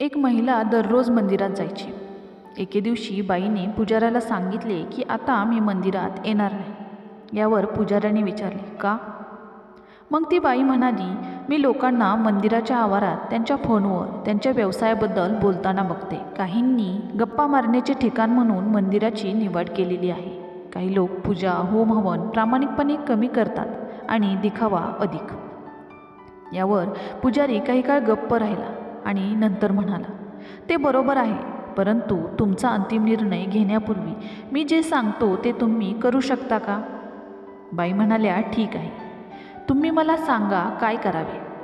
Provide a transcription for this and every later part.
एक महिला दररोज मंदिरात जायची. एके दिवशी बाईने पुजाऱ्याला सांगितले की आता मी मंदिरात येणार नाही यावर पुजाऱ्याने विचारले का? मग ती बाई म्हणाली मी लोकांना मंदिराच्या आवारात त्यांच्या फोनवर त्यांच्या व्यवसायाबद्दल बोलताना बघते. काहींनी गप्पा मारण्याचे ठिकाण म्हणून मंदिराची निवड केलेली आहे. काही लोक पूजा होम हवन प्रामाणिकपणे कमी करतात आणि दिखावा अधिक. यावर पुजारी काही काळ गप्प राहिला. आणि नंतर म्हणाला ते बरोबर आहे परंतु तुमचा अंतिम निर्णय घेण्यापूर्वी मी जे सांगतो ते तुम्ही करू शकता का? बाई म्हणाल्या ठीक आहे. तुम्ही मला सांगा काय करावे.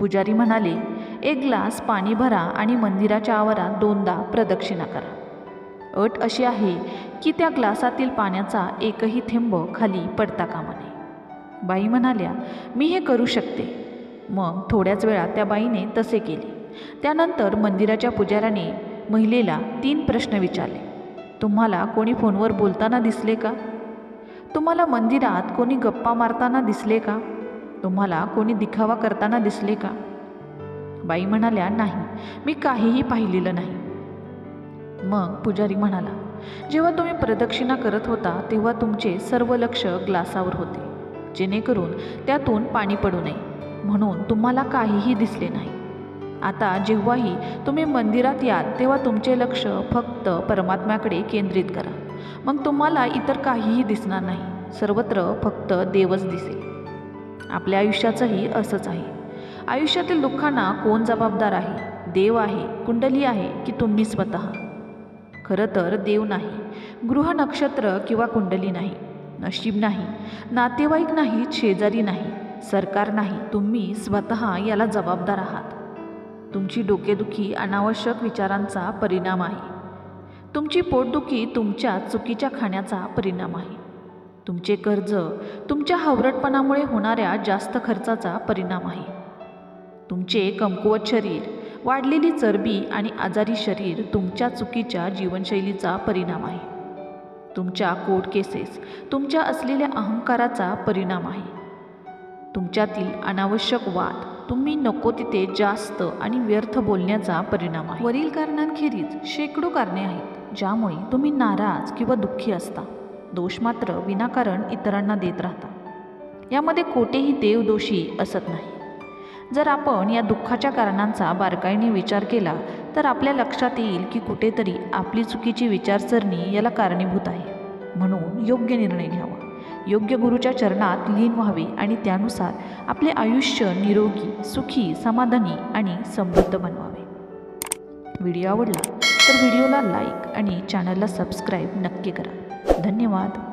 पुजारी म्हणाले एक ग्लास पाणी भरा आणि मंदिराच्या आवारात दोनदा प्रदक्षिणा करा. अट अशी आहे की त्या ग्लासातील पाण्याचा एकही थेंब खाली पडता कामा नये. बाई म्हणाल्या मी हे करू शकते. मग थोड्याच वेळात त्या बाईने तसे केले. त्यानंतर मंदिराच्या पुजाऱ्याने महिलेला तीन प्रश्न विचारले. तुम्हाला कोणी फोनवर बोलताना दिसले का? तुम्हाला मंदिरात कोणी गप्पा मारताना दिसले का? तुम्हाला कोणी दिखावा करताना दिसले का? बाई म्हणाल्या नाही मी काहीही पाहिलेलं नाही. मग पुजारी म्हणाला जेव्हा तुम्ही प्रदक्षिणा करत होता तेव्हा तुमचे सर्व लक्ष ग्लासावर होते. जेणेकरून त्यातून पाणी पडू नये. म्हणून तुम्हाला काहीही दिसले नाही. आता जेव्हाही तुम्ही मंदिरात याल तेव्हा तुमचे लक्ष फक्त परमात्म्याकडे केंद्रित करा. मग तुम्हाला इतर काहीही दिसणार नाही. सर्वत्र फक्त देवच दिसेल. आपल्या आयुष्याचंही असंच आहे. आयुष्यातील दुःखांना कोण जबाबदार आहे? देव आहे कुंडली आहे की तुम्ही स्वतः? खरं तर देव नाही. गृह नक्षत्र किंवा कुंडली नाही. नशीब नाही. नातेवाईक नाही शेजारी नाही. सरकार नाही तुम्ही स्वतः याला जबाबदार आहात. तुमची डोकेदुखी अनावश्यक विचारांचा परिणाम आहे. तुमची पोटदुखी तुमच्या चुकीच्या खाण्याचा परिणाम आहे. तुमचे कर्ज तुमच्या हवरटपणामुळे होणाऱ्या जास्त खर्चाचा परिणाम आहे. तुमचे कमकुवत शरीर वाढलेली चरबी आणि आजारी शरीर तुमच्या चुकीच्या जीवनशैलीचा परिणाम आहे. तुमच्या कोर्ट केसेस तुमच्या असलेल्या अहंकाराचा परिणाम आहे. तुमच्यातील अनावश्यक वाद. तुम्ही नको तिथे जास्त आणि व्यर्थ बोलण्याचा परिणाम आहे. वरील कारणांखेरीज शेकडो कारणे आहेत ज्यामुळे तुम्ही नाराज किंवा दुःखी असता. दोष मात्र विनाकारण इतरांना देत राहता. यामध्ये कोठेही देव दोषी असत नाही. जर आपण या दुःखाच्या कारणांचा बारकाईने विचार केला तर आपल्या लक्षात येईल की कुठेतरी आपली चुकीची विचारसरणी याला कारणीभूत आहे. म्हणून योग्य निर्णय घ्यावा. योग्य गुरुच्या चरणात लीन व्हावे आणि त्यानुसार आपले आयुष्य निरोगी सुखी समाधानी आणि समृद्ध बनवावे. व्हिडिओ आवडला तर व्हिडिओला लाईक आणि चॅनलला सबस्क्राईब नक्की करा. धन्यवाद.